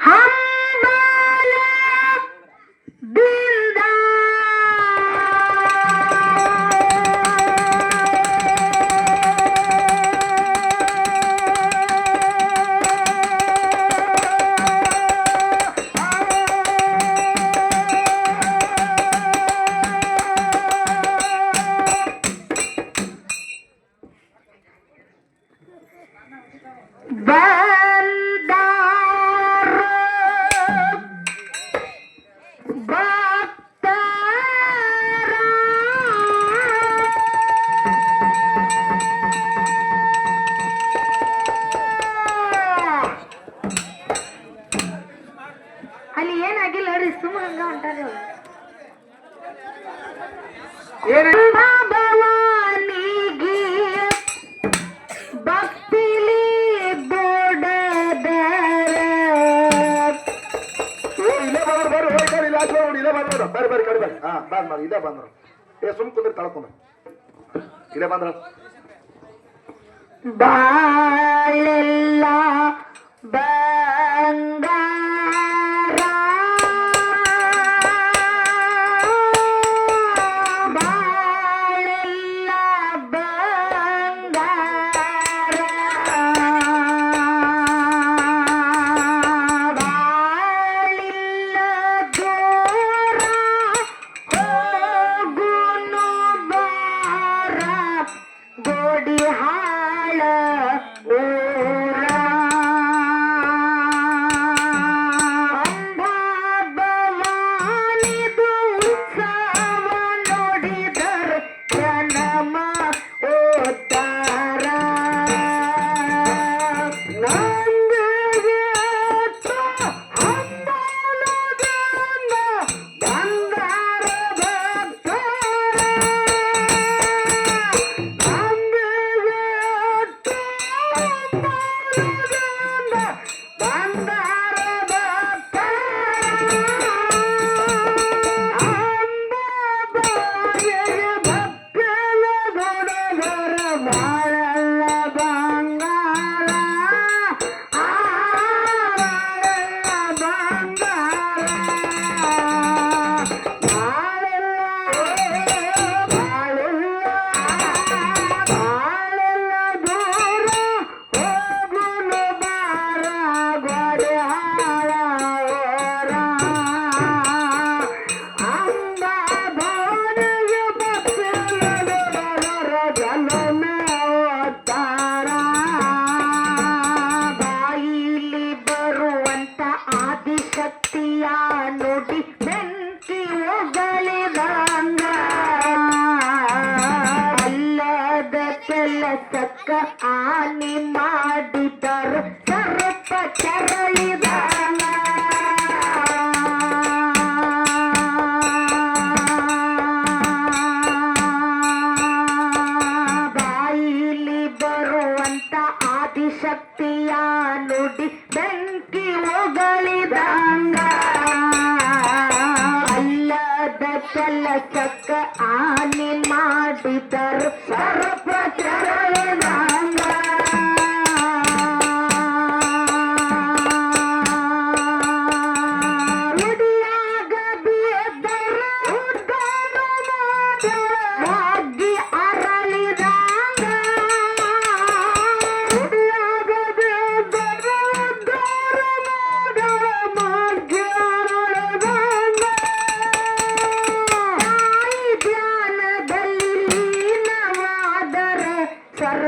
হ্যাঁ ಬರ್ರಿ ಬರ್ರಿ ಕಡೆ ಬರ್ರಿ ಹಾ ಬಂದ್ ಇಲ್ಲೇ ಬಂದ್ರು ಏ ಸುಮ್ ಕುಂದ್ರಿ ತಳ್ಕೊಂಬ ಇಲ್ಲೇ ಬಾ ಬಾಳೆಲ್ಲ ಬಂಗಾ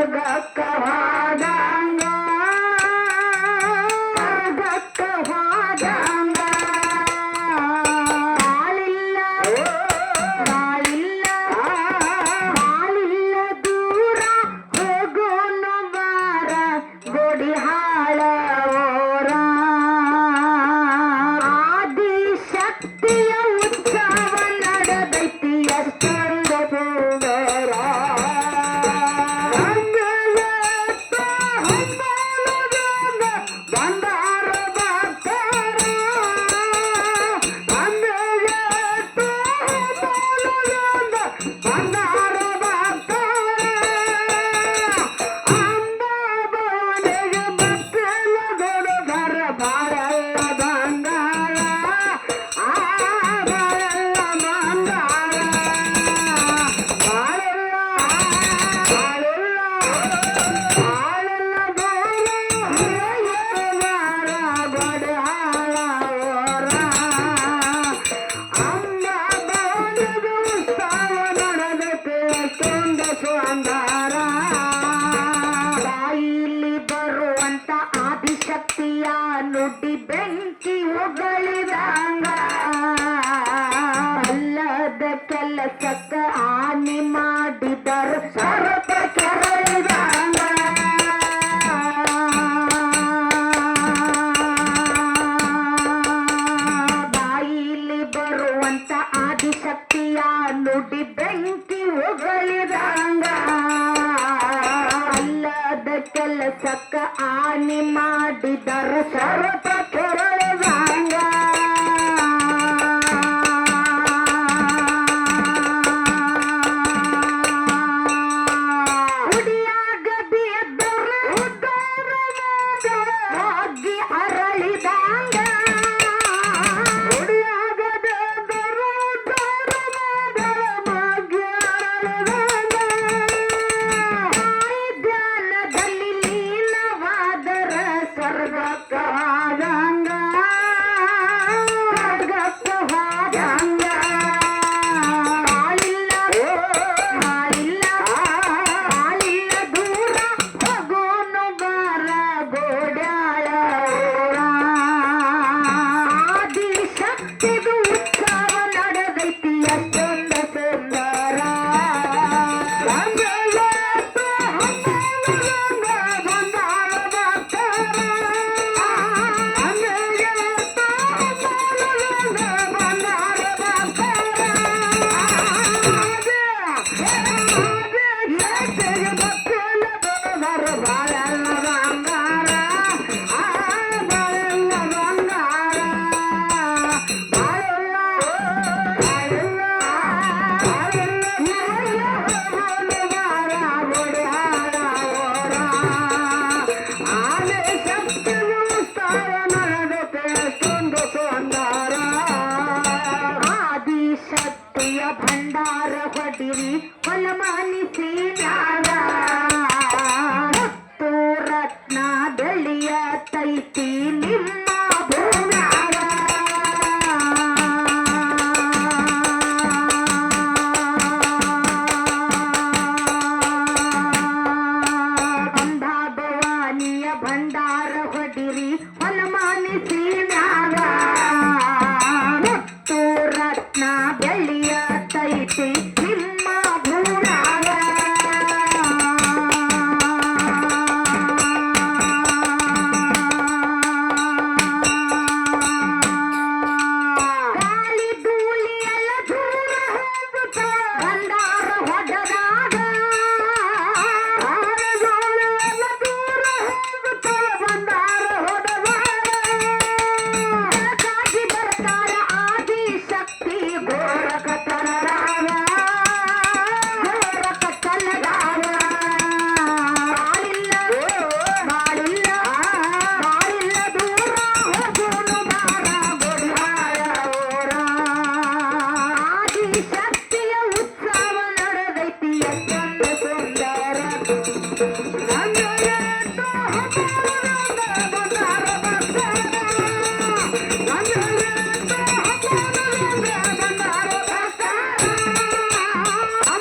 ডাকা ನುಡಿ ಬೆಂಕಿ ಹೊಗಳಿರಂಗ ಅಲ್ಲದ ಕೆಲಸಕ್ಕ ಆನೆ ಮಾಡಿದರು. ಸರ್ವ बदरी फुलमानी से।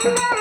Thank you.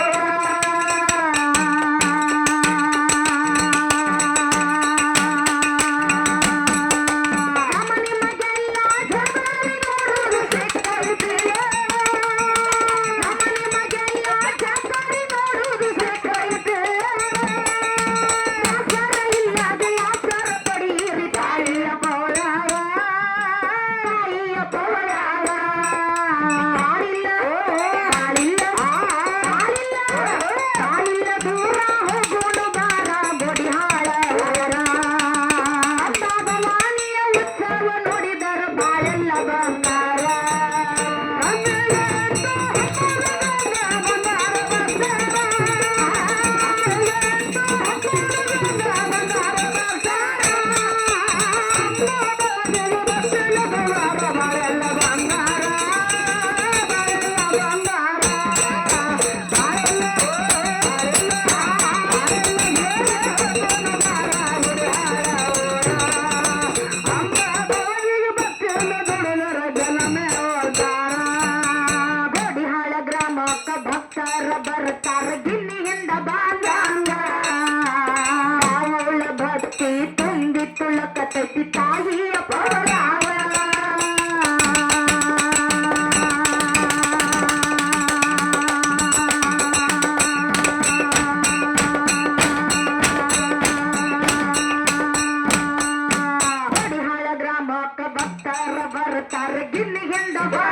தரகு நிகழ்ந்தவா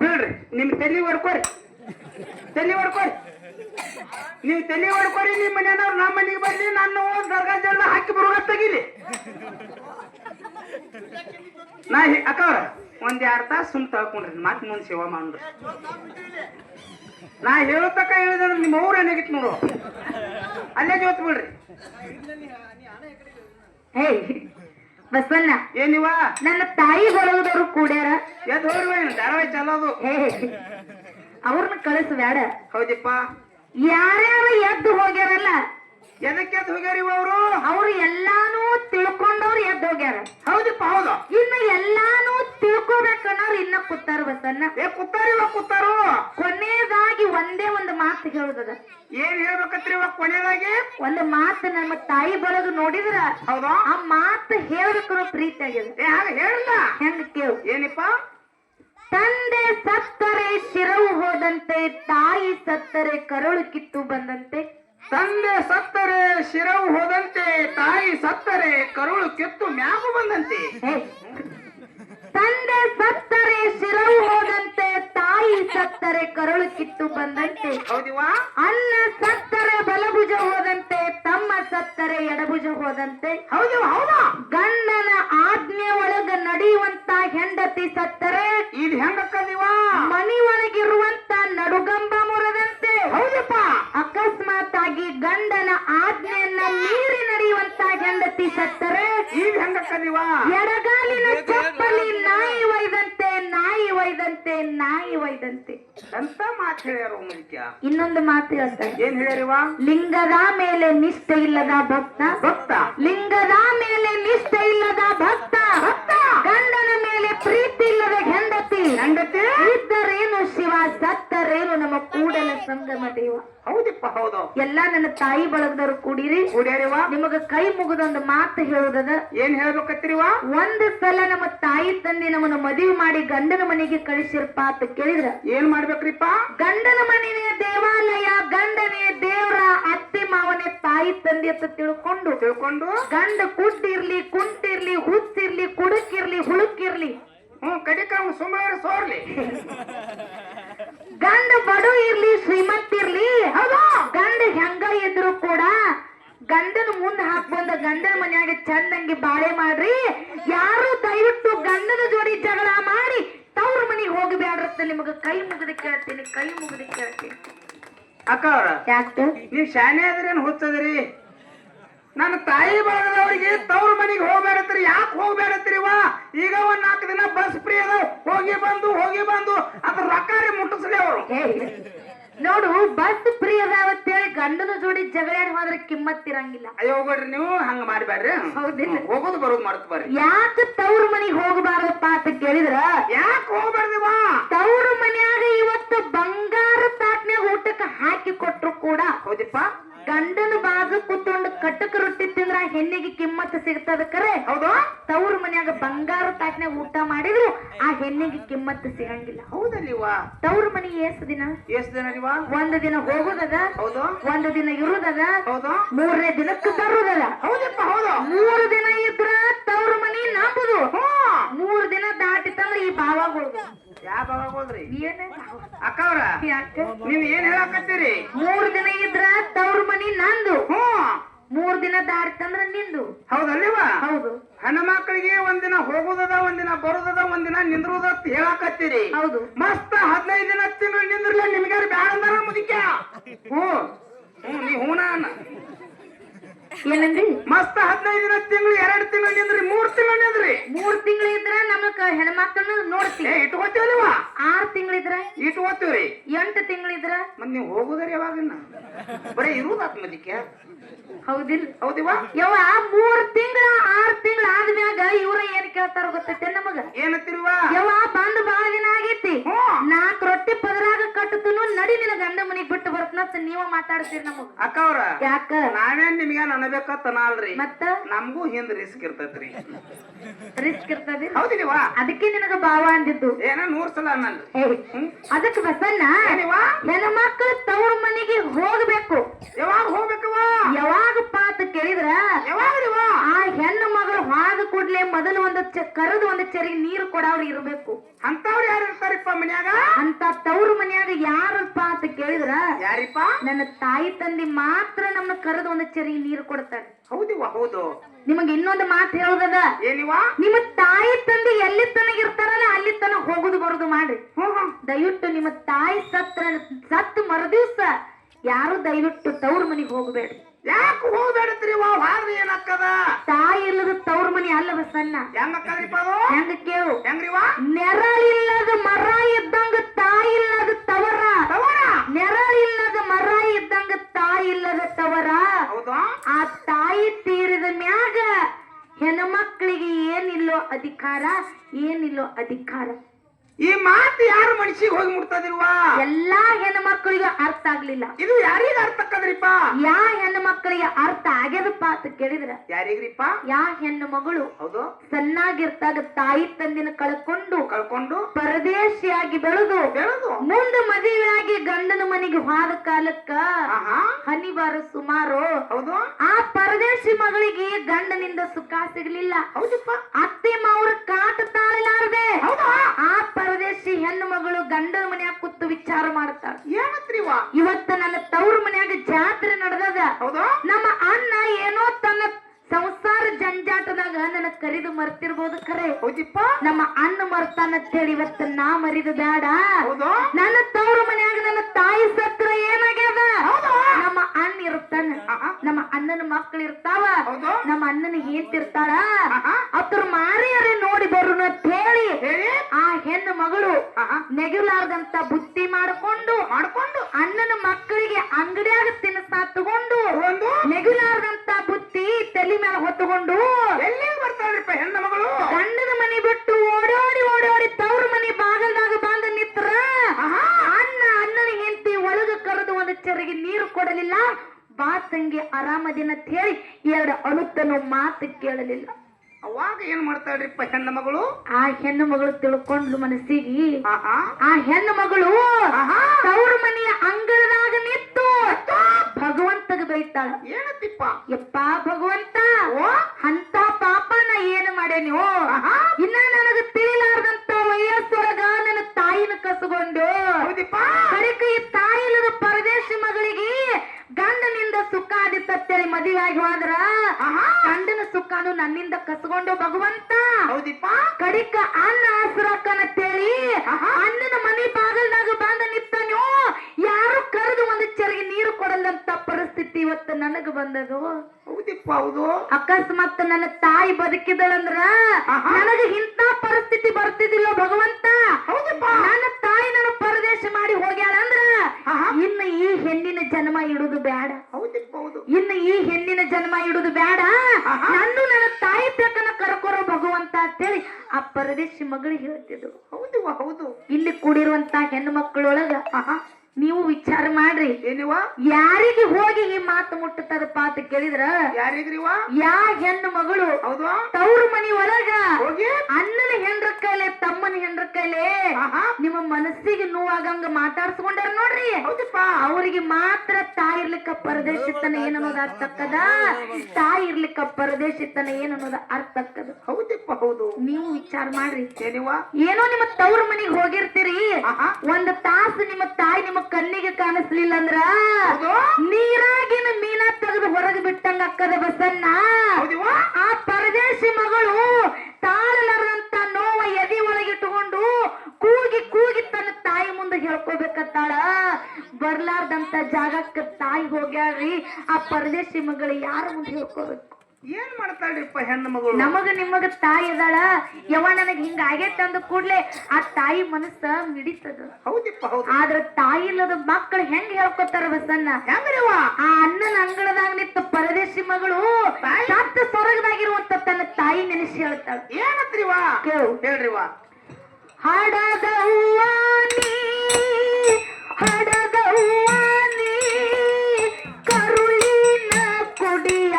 ಬಿಡ್ರಿ ನಿಮ್ ತಲೆ ಹೊಡ್ಕೊರಿ ತಲೆ ಹೊಡ್ಕೊರಿ ನೀವು ತಲೆ ಹೊಡ್ಕೊರಿ ನಿಮ್ಮ ಮನೆಯವ್ರು ನಮ್ಮ ಮನೆಗೆ ಬರ್ಲಿ ನಾನು ದರ್ಗಾ ಜಲ್ಲ ಹಾಕಿ ಬರುವಾಗ ತೆಗಿಲಿ. ನಾ ಅಕ್ಕವ್ರ ಒಂದ್ ಎರಡ್ ತಾಸು ಸುಮ್ ತಳ್ಕೊಂಡ್ರಿ ಮತ್ತೆ ಮುಂದೆ ಸೇವಾ ಮಾಡ್ರಿ. ನಾ ಹೇಳೋ ತಕ ಹೇಳಿದ್ರೆ ನಿಮ್ಮ ಅವ್ರ ಏನಾಗಿತ್ತು ನೋಡು. ಅಲ್ಲೇ ಜೋತ್ ಬಿಡ್ರಿ. ಹೇ ಬಸವಣ್ಣ. ಏನಿವ? ನನ್ನ ತಾಯಿ ಬರೋದವ್ರು ಕೂಡ್ಯಾರ? ಎದ್ ಹೋಗ್ರಿ ಧಾರಾವಾಹಿ ಚಲೋದು ಅವ್ರನ್ನ ಕಳಿಸ್ ಬೇಡ ಹೌದಿಪ್ಪ. ಯಾರ್ಯಾರು ಎದ್ದು ಹೋಗ್ಯಾರಲ್ಲ ಎದಕ್ಕೆ ಎದ್ ಹೋಗ್ಯಾರಿ ಅವರು? ಅವ್ರು ಎಲ್ಲಾನು ತಿಳ್ಕೊಂಡವ್ರು ಎದ್ದು ಹೋಗ್ಯಾರ. ಹೌದಿಪ್ಪ ಹೌದು. ಇನ್ನು ಎಲ್ಲಾನು ತಿಳ್ಕೊಬೇಕನ್ನೋರು ಇನ್ನ ಕೂತಾರ ಬಸನ್ನ ಏ ಕೂತಾರಿವ ಕೂತಾರು. ಕೊನೆಯದಾಗಿ ಒಂದೇ ಒಂದು ಮಾತು ಹೇಳುದದ. ಏನ್ ಹೇಳ್ಬೇಕತ್ರಿ ಇವಾಗ ಕೊನೆಯದಾಗಿ ಒಂದು ಮಾತು ನಮ್ಮ ತಾಯಿ ಬರೋದು ನೋಡಿದ್ರ? ಹೌದಾ. ಆ ಮಾತು ಹೇಳ್ಬೇಕು ಪ್ರೀತಿ ಆಗಿದೆ ಏ ಹಾಗ ಹೇಳಲ್ಲ ಹೆಂಗ ಕೇಳು. ಏನಿಪ್ಪ? ತಂದೆ ಸತ್ತರೆ ಶಿರವು ಹೋದಂತೆ ತಾಯಿ ಸತ್ತರೆ ಕರುಳು ಕಿತ್ತು ಬಂದಂತೆ ತಂದೆ ಸತ್ತರೆ ಶಿರವು ಹೋದಂತೆ ತಾಯಿ ಸತ್ತರೆ ಕರುಳು ಕೆತ್ತು ಮ್ಯಾಗು ಬಂದಂತೆ. ತಂದೆ ಸತ್ತರೆ ಶಿರವು ಹೋದಂತೆ ತಾಯಿ ಸತ್ತರೆ ಕರುಳು ಕಿತ್ತು ಬಂದಂತೆ. ಹೌದಿವಾ ಅನ್ನ ಸತ್ತರೆ ಬಲಭುಜ ಹೋದಂತೆ ತಮ್ಮ ಸತ್ತರೆ ಎಡಭುಜ ಹೋದಂತೆ. ಹೌದು ಹೌದಾ. ಗಂಡನ ಆಜ್ಞೆ ಒಳಗ ನಡೆಯುವಂತ ಹೆಂಡತಿ ಸತ್ತರೆ. ಇದು ಹೆಂಗಕ್ಕದಿವ ಮನಿ ಒಳಗಿರುವಂತ ನಡುಗಂಬ ಮುರದಂತೆ. ಹೌದಪ್ಪ. ಅಕಸ್ಮಾತ್ ಗಂಡನ ಆಜ್ಞೆಯನ್ನ ಮೀರಿ ನಡೆಯುವಂತ ಹೆಂಡತಿ ಸತ್ತರೆ ಇದು ಹೆಂಗಕ್ಕದಿವ ಎಡಗಾಲಿನ ಚಪ್ಪಲಿ ನಾಯಿ ಒಯ್ದಂತೆ ನಾಯಿ ಒಯ್ದಂತೆ. ನಾಯಿ ಒಯ್ದಂತೆ ಅಂತ ಮಾತು ಹೇಳ್ಯಾರು ಮುಖ್ಯ ಇನ್ನೊಂದು ಮಾತು ಹೇಳ್ತಾರೆ ಏನ್ ಹೇಳ್ಯಾರಿವ? ಲಿಂಗದ ಮೇಲೆ ನಿಷ್ಠೆ ಇಲ್ಲದ ಭಕ್ತ. ಭಕ್ತ. ಲಿಂಗದ ಮೇಲೆ ನಿಷ್ಠೆ ಇಲ್ಲದ ಭಕ್ತ. ಭಕ್ತ. ಗಂಡನ ಮೇಲೆ ಪ್ರೀತಿ ಇಲ್ಲದ ಹೆಂಡತಿ. ಹೆಂಡತಿ? ಇದ್ದರೇನು ಶಿವ ಸತ್ತರೇನು ನಮ್ಮ ಕೂಡಲ ಸಂಗಮ ದೇವ. ಹೌದಿಪ್ಪ ಹೌದು. ಎಲ್ಲಾ ನನ್ನ ತಾಯಿ ಬಳಗದವ್ರು ಕೂಡಿರಿ. ಕೂಡ್ಯಾರಿವ ನಿಮಗ ಕೈ ಮುಗಿದೊಂದು ಮಾತು ಹೇಳುದದ ಏನ್ ಹೇಳ್ಬೇಕತ್ತಿರಿವ ಒಂದ್ ಸಲ ನಮ್ಮ ತಾಯಿ ತಂದೆ ನಮ್ಮನ್ನ ಮದುವೆ ಮಾಡಿ ಗಂಡನ ಮನೆಗೆ ಕಳಿಸಿರಪ್ಪ ಅಂತ ಕೇಳಿದ್ರ? ಏನ್ ಮಾಡ್ಬೇಕ್ರಿಪ್ಪ? ಗಂಡನ ಮನೆಯ ದೇವಾಲಯ ಗಂಡನೇ ದೇವ್ರ ಅತ್ತೆ ಮಾವನೇ ತಾಯಿ ತಂದೆ ಅಂತ ತಿಳ್ಕೊಂಡು. ತಿಳ್ಕೊಂಡು? ಗಂಡ ಕುಡ್ಡಿರ್ಲಿ ಕುಂಟಿರ್ಲಿ ಹುಚ್ಚಿರ್ಲಿ ಕುಡುಕಿರ್ಲಿ ಹುಳುಕಿರ್ಲಿ. ಹ್ಮ್ ಕಡಿಕ ಅವ್ನು ಸುಮ್ಮನೆ ಸೋರ್ಲಿ. ಗಂಡ ಬಡು ಇರ್ಲಿ ಶ್ರೀಮಂತ ಇರ್ಲಿ ಗಂಡ ಹೆಂಗ ಇದ್ರು ಕೂಡ ಗಂಡನ ಮುಂದೆ ಹಾಕೊಂಡ ಗಂಡನ ಮನ್ಯಾಗ ಚಂದಂಗಿ ಬಾಳೆ ಮಾಡ್ರಿ. ಯಾರು ದಯವಿಟ್ಟು ಗಂಡನ ಜೋಡಿ ಜಗಳ ಮಾಡಿ ತವ್ರ ಮನೆಗೆ ಹೋಗಬೇಡ್ರತ್ತ ನಿಮಗ. ಕೈ ಮುಗಿದ ಕೇಳ್ತೀನಿ ಕೈ ಮುಗಿದ ಕೇಳ್ತೀನಿ. ಅಕ್ಕ ಅವ್ರ ಯಾಕ ನೀವ್ ಶಾನೆ ಅದ್ರೇನ್ ಹುಚ್ಚದ್ರಿ? ನನ್ನ ತಾಯಿ ಬಳಗದವರಿಗೆ ತವ್ರ ಮನೆಗೆ ಹೋಗ್ಬೇಡತ್ರಿ ಯಾಕೆ ಹೋಗ್ಬೇಡತ್ರಿವ ಈಗ ಒಂದ್ ನಾಲ್ಕು ದಿನ ಬಸ್ ಫ್ರೀ ಅದಾವ. ಹೋಗಿ ಬಂದು ಹೋಗಿ ಬಂದು ಅದ್ರ ರೊಕ್ಕ ಮುಟ್ಟಿಸ್ಲಿ ಅವರು. ನೋಡು ಬಸ್ ಫ್ರೀ ಅದಾವತ್ತೇಳಿ ಗಂಡನ ಜೋಡಿ ಜಗಳಾಡಿ ಹೋದ್ರೆ ಕಿಮ್ಮತ್ ಇರಂಗಿಲ್ಲ. ಅಯ್ಯೋ ಹೋಗ್ಬೇಡ್ರಿ ನೀವು ಹಂಗ ಮಾಡ್ಬೇಡ್ರಿ. ಹೌದಿಲ್ಲ. ಹೋಗೋದು ಬರೋದು ಮಾಡ್ತ ಬರ್ರಿ. ಯಾಕೆ ತವ್ರ ಮನೆಗೆ ಹೋಗಬಾರದಪ್ಪ ಅಂತ ಕೇಳಿದ್ರ? ಯಾಕೆ ಹೋಗ್ಬೇಡ್ದಿವ ತವ್ರ ಮನ್ಯಾಗ ಇವತ್ತು ಬಂಗಾರ ತಾಟ್ನ್ಯಾಗ ಊಟಕ್ಕೆ ಹಾಕಿ ಕೊಟ್ರು ಕೂಡ ಹೌದಿಪ್ಪ ಗಂಡನ ಬಾಜು ಕೂತ್ಕೊಂಡು ಕಟ್ಟಕ ರೊಟ್ಟಿ ತಿಂದ್ರ ಹೆಣ್ಣಿಗೆ ಕಿಮ್ಮತ್ ಸಿಗ್ತದ ಕರೆ? ಹೌದು. ತವ್ರ ಮನ್ಯಾಗ ಬಂಗಾರ ತಾಟ್ನ್ಯಾಗ ಊಟ ಮಾಡಿದ್ರು ಆ ಹೆಣ್ಣಿಗೆ ಕಿಮ್ಮತ್ ಸಿಗಂಗಿಲ್ಲ. ಹೌದಲ್ಲಿವ? ತವ್ರ ಮನಿ ಎಷ್ಟ್ ದಿನ? ಎಷ್ಟ್ ದಿನ ಒಂದ್ ದಿನ ಹೋಗುದದ? ಹೌದು. ಒಂದ್ ದಿನ ಇರುದದ? ಹೌದು. ಮೂರನೇ ದಿನಕ್ಕೆ ಬರುದದ ಹೌದಪ್ಪ ಹೌದು. ಮೂರು ದಿನ ಇದ್ರ ತವ್ರ ಮನಿ ನಂಬುದು. ಮೂರ್ ದಿನ ದಾಟಿತಂದ್ರ ಈ ಭಾವಗಳು ಯಾವ ಏನ ಅಕ್ಕ ಅವ್ರ ನೀವ್ ಏನ್ ಹೇಳಕತ್ತೀರಿ? ಮೂರ್ ದಿನ ಇದ್ರ ತವ್ರ ಮನಿ ನಂದು. ಹ್ಮ್ ಮೂರ್ ದಿನ ದಾಟಿತಂದ್ರ ನಿಂದು. ಹೌದಲ್ಲಿವ? ಹೌದು. ಹೆಣ್ಣು ಮಕ್ಕಳಿಗೆ ಒಂದಿನ ಹೋಗುದದ ಒಂದಿನ ಬರುದದ ಒಂದಿನ ನಿಂದ್ರುದ ಹೇಳಾಕತ್ತೀರಿ. ಹೌದು. ಮಸ್ತ್ ಹದಿನೈದು ದಿನ ತಿಂಗಳು ನಿಂದ್ರಲ್ಲ ನಿಮ್ಗಾರ ಬ್ಯಾಡ ಅಂದಾರ ಮುದಿಕ್ಯ? ಹ್ಞೂ. ಹ್ಞೂ ನೀ ಹೂನ. ಏನಂದ್ರಿ ಮಸ್ತ್ ಹದಿನೈದು ದಿನ ತಿಂಗಳು ಎರಡು ತಿಂಗಳು ನಿಂದ್ರಿ ಮೂರ್ ತಿಂಗಳು ನಿಂದ್ರಿ. ಮೂರ್ ತಿಂಗಳು ಇದ್ರ ನಮಗ ಹೆಣ್ಮಕ್ಳನ್ನ ನೋಡ್ತೀವಿ. ಇಟ್ಕೋತೀವಲ್ವ ಆರ್ ತಿಂಗಳಿದ್ರ ಇಟ್ಕೋತೀವ್ರಿ ಎಂಟು ತಿಂಗಳಿದ್ರ ಮತ್ ನೀವು ಹೋಗುದ್ರಿ ಯಾವಾಗಿನ್ನ? ಬರೀ ಇರುದ ಮದಿಕ್ಯ ಹೌದಿಲ್ಲ ಹೌದಿವ ಯವ್ವ ಮೂರ್ ತಿಂಗಳ ಆರ್ ತಿಂಗಳ ಆದ್ಮ್ಯಾಗ ಇವ್ರ ಏನ್ ಕೇಳ್ತಾರ ಗೊತ್ತೈತೆ ನಮಗ? ಏನತ್ತಿರುವ ಯವ್ವ ಬಂದ್ ಬಾಳ ದಿನ ಆಗೈತಿ. ನಾಕ್ ರೊಟ್ಟಿ ಪದರಾಗ ಕಟ್ಟತನು ನಡಿ ನಿನ್ನ ಗಂಡ ಮನಿಗ್ ಬಿಟ್ಟು ಬರ್ತನ ನೀವ ಮಾತಾಡ್ತೀರಿ ನಮಗ. ಅಕ್ಕ ಅವ್ರ ಯಾಕ? ನಾವೇನ್ ನಿಮ್ಗೇನ್ ಅನ್ಬೇಕತ್ತ ಅಲ್ರಿ ಮತ್ತ? ನಮಗೂ ಹಿಂದ್ ರಿಸ್ಕ್ ಇರ್ತೈತ್ರಿ. ರಿಸ್ಕ್ ಇರ್ತದೆ. ಹೌದಿಲ್ವಾ ಅದಕ್ಕೆ ನಿನಗ ಭಾವ ಅಂದಿದ್ದು. ಏನ ನೂರ್ ಸಲ ಅನ್ನಲ್ರಿ. ಏ, ಅದಕ್ಕೆ ಬಸಣ್ಣ ನನ್ನ ಮಕ್ಕಳು ತವ್ರ ಮನೆಗೆ ಹೋಗ್ಬೇಕು. ಯಾವಾಗ ಹೋಗ್ಬೇಕವ ಯಾವಾಗ ಅಂತ ಕೇಳಿದ್ರ ಯಾವಾಗ ಆ ಹೆಣ್ಣು ಕೂಡ್ಲೆ ಮೊದಲು ಒಂದು ಕರೆದು ಒಂದು ಚರಿ ನೀರು ಕೊಡವ್ರು ಇರ್ಬೇಕು. ಅಂತವ್ರು ಯಾರು ಇರ್ತಾರಪ್ಪ ಮನ್ಯಾಗ? ಅಂತ ತವ್ರ ಮನ್ಯಾಗ ಯಾರಪ್ಪ ಅಂತ ಕೇಳಿದ್ರ? ಯಾರಿಪ್ಪ? ನನ್ನ ತಾಯಿ ತಂದೆ ಮಾತ್ರ ನಮ್ಮ ಕರೆದು ಒಂದು ಚರಿ ನೀರು ಕೊಡ್ತಾರೆ. ಹೌದು ಹೌದು. ನಿಮಗೆ ಇನ್ನೊಂದು ಮಾತು ಹೇಳೋದದ ಏನಿವ ನಿಮ್ಮ ತಾಯಿ ತಂದೆ ಎಲ್ಲಿ ತನಗ ಇರ್ತಾರಲ್ಲ ಅಲ್ಲಿ ತನಕ ಹೋಗುದು ಬರುದು ಮಾಡ್ರಿ. ದಯವಿಟ್ಟು ನಿಮ್ಮ ತಾಯಿ ಸತ್ರ ಸತ್ತು ಮರುದಿವ್ಸ ಯಾರು ದಯವಿಟ್ಟು ತವ್ರ ಮನೆಗೆ ಹೋಗಬೇಡ್ರಿ. ಯಾಕೆ ಹೋಗ್ಬೇಡತ್ರಿ ಹಾರ್ರಿ ಏನಕ್ಕದ ತಾಯಿ ಇಲ್ಲದ ತವ್ರ ಮನಿ ಅಲ್ಲ ಬಸಣ್ಣ ಹೆಂಗಕ್ಕದ್ರಿಪ್ಪ ಅದು? ಹೆಂಗ ಕೇಳು. ಹೆಂಗ್ರಿವಾ ನೆರಳಿಲ್ಲದ ಮರ ಇದ್ದಂಗ ತಾಯಿ ಇಲ್ಲದ ತವರ. ತವರ? ನೆರಳಿಲ್ಲದ ಮರ ಇದ್ದಂಗ ತಾಯಿ ಇಲ್ಲದ ತವರ. ಹೌದಾ? ಆ ತಾಯಿ ತೀರಿದ ಮ್ಯಾಗ ಹೆಣ್ಮಕ್ಳಿಗೆ ಏನಿಲ್ಲೋ ಅಧಿಕಾರ ಏನಿಲ್ಲೋ ಅಧಿಕಾರ. ಈ ಮಾತು ಯಾರು ಮನಸ್ಸಿಗೆ ಹೋಗಿ ಮುಟ್ತದಿಲ್ವಾ? ಎಲ್ಲಾ ಹೆಣ್ಮಕ್ಳಿಗೂ ಅರ್ಥ ಆಗ್ಲಿಲ್ಲ. ಇದು ಯಾರಿಗ ಅರ್ಥ ಅರ್ಥಕ್ಕದ್ರಿಪ್ಪ ಯಾ ಹೆಣ್ಣು ಮಕ್ಕಳಿಗೆ ಅರ್ಥ ಆಗ್ಯದಪ್ಪ ಅಂತ ಕೇಳಿದ್ರ? ಯಾರಿಗ್ರಿಪ್ಪ? ಯಾ ಹೆಣ್ಣು ಮಗಳು ಹೌದು. ಸಣ್ಣಾಗಿರ್ತಾಗ ತಾಯಿ ತಂದಿನ ಕಳ್ಕೊಂಡು ಕಳ್ಕೊಂಡು ಪರದೇಶಿಯಾಗಿ ಬೆಳೆದು ಬೆಳೆದು ಮುಂದೆ ಮದುವೆಯಾಗಿ ಗಂಡನ ಮನೆಗೆ ಹೋದ ಕಾಲಕ್ಕ ಆಹಾ. ಹನಿಬಾರು ಸುಮಾರು ಹೌದು. ಆ ಪರದೇಶಿ ಮಗಳಿಗೆ ಗಂಡನಿಂದ ಸುಖ ಸಿಗ್ಲಿಲ್ಲ. ಹೌದಪ್ಪ. ಅತ್ತೆ ಮಾವರ ಕಾಟ ತಾಳಲಾರದೆ ಹೌದಾ? ಆ ಪರದೇಶಿ ಹೆಣ್ಣು ಮಗಳು ಗಂಡನ ಮನ್ಯಾಗ ಕೂತು ವಿಚಾರ ಮಾಡ್ತಾಳ. ಏನತ್ರಿವ ಇವತ್ತ ನನ್ನ ತವ್ರ ಮನ್ಯಾಗ ಜಾತ್ರೆ ನಡೆದದ. ಹೌದು? ನಮ್ಮ ಅಣ್ಣ ಏನೋ ತನ್ನ ಸಂಸಾರ ಜಂಜಾಟದಾಗ ನನ್ನ ಕರಿದು ಮರ್ತಿರ್ಬೋದು ಖರೆ. ಹೌದಿಪ್ಪ? ನಮ್ಮ ಅಣ್ಣ ಮರ್ತಾನಂತೇಳಿ ಇವತ್ತ ನಾ ಮರಿದು ಬೇಡ ನನ್ನ ತವ್ರ ಮನ್ಯಾಗ ನನ್ನ ತಾಯಿ ಸತ್ರ ಏನಾಗ್ಯದ ಹೌದು ನಮ್ಮ ಅಣ್ಣ ಇರ್ತಾನ ಆಹಾ. ನಮ್ಮ ಅಣ್ಣನ ಮಕ್ಕಳು ಇರ್ತಾವ. ನಮ್ಮ ಅಣ್ಣನ ಹೇಳ್ತಿರ್ತಾಳ. ಅದ್ರ ಮಾರಿಯರೇ ನೋಡಿ ಅಂತ ಹೇಳಿ ಆ ಹೆಣ್ಣು ಮಗಳು. ನೆಗಲಾರ್ದಂತ ಬುತ್ತಿ ಮಾಡಿಕೊಂಡು ಮಾಡ್ಕೊಂಡು. ಅಣ್ಣನ ಮಕ್ಕಳಿಗೆ ಅಂಗಡಿಯಾಗ ತಿನ್ನಸ ತಗೊಂಡು ಒಂದು ನೆಗಲಾರ್ದಂತ ಬುದ್ಧಿ ತಲೆ ಮೇಲೆ ಹೊತ್ತುಕೊಂಡು ಎಲ್ಲಿ ಬರ್ತಾಳ್ರಿಪ್ಪ ಹೆಣ್ಣು ಮಗಳು? ಗಂಡನ ಮನೆ ಬಿಟ್ಟು ಓಡೋಡಿ ಓಡೋಡಿ ತವ್ರ ಮನೆ ಬಾಗಲ್ದಾಗ ಬಂದ ನಿತ್ರ ಕರೆದು ಒಂದು ಚರಿಗೆ ನೀರು ಕೊಡಲಿಲ್ಲ. ಬಾ ತಂಗಿ ಆರಾಮದಿನ ಹೇಳಿ ಎರಡು ಅಳುತ್ತನು ಮಾತು ಕೇಳಲಿಲ್ಲ. ಅವಾಗ ಏನ್ ಮಾಡ್ತಾಳ್ರಿಪ್ಪ ಹೆಣ್ಣು ಮಗಳು? ಆ ಹೆಣ್ಣು ಮಗಳು ತಿಳ್ಕೊಂಡ್ಲು ಮನಸ್ಸಿಗೆ. ಆ ಹೆಣ್ಣು ಮಗಳು ಆಹಾ. ತವ್ರ ಮನೆಯ ಅಂಗಳದಾಗ ನಿಂತು ಭಗವಂತಗ ಬೈತಾಳ. ಏನತ್ತಿಪ್ಪ? ಯಪ್ಪ ಭಗವಂತ ಓ? ಅಂತ ಪಾಪ ನಾ ಏನು ಮಾಡೇನಿ ಓ ಆಹಾ ಇನ್ನ ನನಗ ತಿಳಿಲಾರ್ದಂತ ವಯಸ್ಸೊಳಗ ನನ್ನ ತಾಯಿನ ಕಸಗೊಂಡು ಹೌದಿಪ್ಪ ಕಡೆಕ ಈ ತಾಯಿಲದ ಪರದೇಶಿ ಮಗಳಿಗೆ ಗಂಡನಿಂದ ಸುಖ ಆದಿತ್ತೇಳಿ ಮದುವೆ ಆಗಿ ಹೋದ್ರ ಆಹಾ ಗಂಡನ ಸುಖನು ನನ್ನಿಂದ ಕಸ್ಕೊಂಡು ಭಗವಂತ. ಹೌದಿಪ್ಪ. ಕಡಿಕ ಅನ್ನ ಹಸುರಕ್ಕನತ್ತೇಳಿ ಅಣ್ಣನ ಮನೆ ಬಾಗಲ್ದಾಗ ಬಂದ ನಿಂತಾನೋ ಯಾರು ಕರೆದು ಒಂದು ಚರಿಗೆ ನೀರು ಕೊಡಲ್ಲಂತ ಪರಿಸ್ಥಿತಿ ಇವತ್ತು ನನಗ ಬಂದದು. ಹೌದಿಪ್ಪ ಹೌದು. ಅಕಸ್ಮಾತ್ ನನ್ನ ತಾಯಿ ಬದುಕಿದಳಂದ್ರ. ನನಗ ಇಂತ ಪರಿಸ್ಥಿತಿ ಬರ್ತಿದಿಲ್ಲ ಭಗವಂತ. ಹೌದಪ್ಪ. ನನ್ನ ತಾಯಿ ನನ್ನ ಪರದೇಶ ಮಾಡಿ ಹೋಗ್ಯಾಳಂದ್ರ. ಇನ್ನು ಈ ಹೆಣ್ಣಿನ ಜನ್ಮ ಇಡುದು ಬೇಡ ಹೌದಿಪ್ಪ ಹೌದು. ಇನ್ನು ಈ ಹೆಣ್ಣಿನ ಜನ್ಮ ಇಡುದು ಬೇಡ. ನನ್ನ ಪರದೇಶಿ ಮಗಳಿಗೆ ಹೇಳ್ತಿದ್ರು. ಹೌದು ಹೌದು. ಇಲ್ಲಿ ಕೂಡಿರುವಂತ ಹೆಣ್ಣು ಮಕ್ಕಳೊಳಗ ಆಹಾ ನೀವು ವಿಚಾರ ಮಾಡ್ರಿ. ಏನಿವ? ಯಾರಿಗೆ ಹೋಗಿ ಈ ಮಾತು ಮುಟ್ಟತಾರಪ್ಪ ಅಂತ ಕೇಳಿದ್ರ? ಯಾರಿಗ್ರಿವ? ಯಾ ಹೆಣ್ಣು ಮಗಳು? ಹೌದು. ತವ್ರ ಮನಿ ಒಳಗ? ಹೋಗಿ. ಅಣ್ಣನ ಹೆಂಡ್ರ ಕೈಲೆ ತಮ್ಮನ ಹೆಂಡ್ರ ಕೈಲೆ ನಿಮ್ಮ ಮನಸ್ಸಿಗೆ ನೋವಾಗಂಗ ಮಾತಾಡ್ಸ್ಕೊಂಡಾರ ನೋಡ್ರಿ. ಹೌದಪ್ಪ. ಅವರಿಗೆ ಮಾತ್ರ ತಾಯಿ ಇರ್ಲಿಕ್ಕ ಪರದೇಶಿತನ ಏನನ್ನೋದು ಅರ್ಥ ಅಕ್ಕದ ತಾಯಿ ಇರ್ಲಿಕ್ಕ ಪರದೇಶಿತನ ಏನನ್ನೋದು ಅರ್ಥ ಅಕ್ಕದ ಹೌದಪ್ಪ ಹೌದು. ನೀವು ವಿಚಾರ ಮಾಡ್ರಿ. ಏನಿವ? ಏನೋ ನಿಮ್ಮ ತವ್ರ ಮನಿಗೆ ಹೋಗಿರ್ತೀರಿ. ಒಂದ್ ತಾಸು ನಿಮ್ಮ ತಾಯಿ ನಿಮ್ಮ ಕಣ್ಣಿಗೆ ಕಾಣಿಸ್ಲಿಲ್ಲ ಅಂದ್ರ ನೀರಾಗಿನ ಮೀನ ತೆಗೆದು ಹೊರಗೆ ಬಿಟ್ಟಂಗ ಅಕ್ಕದ ಬಸನ್ನ ಆ ಪರದೇಶಿ ಮಗಳು ತಾಳಲಾರದಂತ ನೋವ ಎದಿ ಒಳಗಿಟ್ಟುಕೊಂಡು ಕೂಗಿ ಕೂಗಿ ತನ್ನ ತಾಯಿ ಮುಂದೆ ಹೇಳ್ಕೋಬೇಕತ್ತಾಳ ಬರ್ಲಾರ್ದಂತ ಜಾಗಕ್ಕೆ ತಾಯಿ ಹೋಗ್ಯಾಳ್ರಿ ಆ ಪರದೇಶಿ ಮಗಳು ಯಾರ ಮುಂದೆ ಹೇಳ್ಕೋಬೇಕು? ಏನ್ ಮಾಡ್ತಾಳ್ರಿಪ್ಪ ಹೆಣ್ಣು ಮಗಳು? ನಮಗ ನಿಮಗ ತಾಯಿ ಅದಾಳ. ಯವ ನನಗ್ ಹಿಂಗ ಆಗೈತೆ ಅಂದ ಕೂಡ್ಲೆ ಆ ತಾಯಿ ಮನಸ್ಸ ಮಿಡಿತದ. ಹೌದಿಪ್ಪ ಹೌದು. ಆದ್ರ ತಾಯಿ ಇಲ್ಲದ ಮಕ್ಕಳು ಹೆಂಗ್ ಹೇಳ್ಕೊತಾರ ಬಸನ್ನ ಹೆಂಗ್ರಿವ ಆ ಅಣ್ಣನ ಅಂಗಳದಾಗ ನಿಂತ ಪರದೇಶಿ ಮಗಳು ಸತ್ತ ಸ್ವರ್ಗದಾಗಿರುವಂತ ತನ್ನ ತಾಯಿ ನೆನೆಸಿ ಹೇಳ್ತಾಳ. ಏನತ್ರಿವ ಕೇಳು. ಹೇಳ್ರಿವ ಹಾಡದ ಕರುಳಿನ ಕುಡಿಯ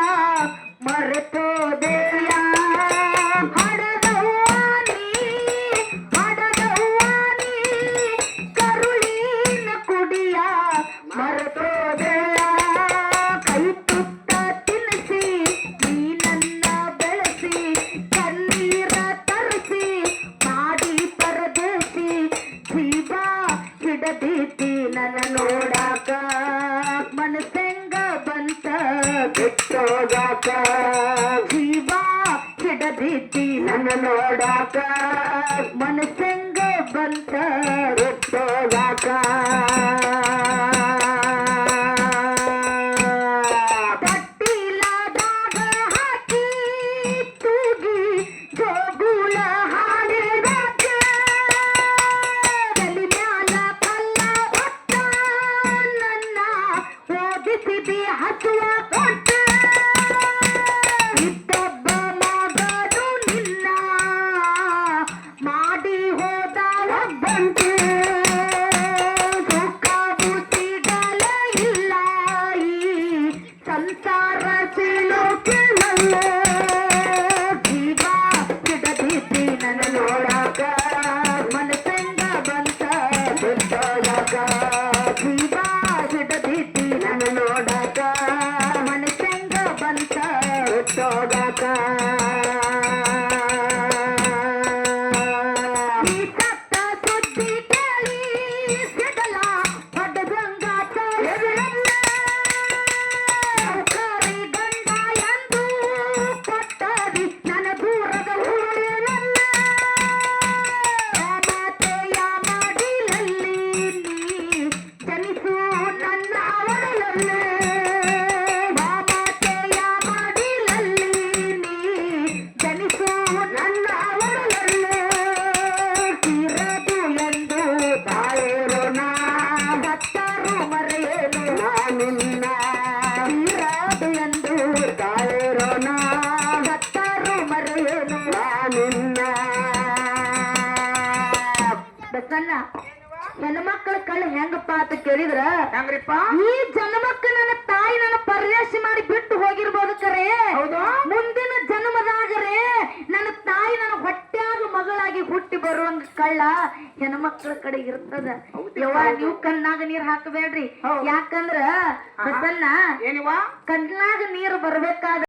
மறுப்போது. Yeah. ಹೋದ ನೀವು ಕಣ್ಣಾಗ ನೀರ್ ಹಾಕಬೇಡ್ರಿ. ಯಾಕಂದ್ರ ಫಸಲ್ನ ಕಣ್ಣಾಗ ನೀರ್ ಬರ್ಬೇಕಾದ್ರ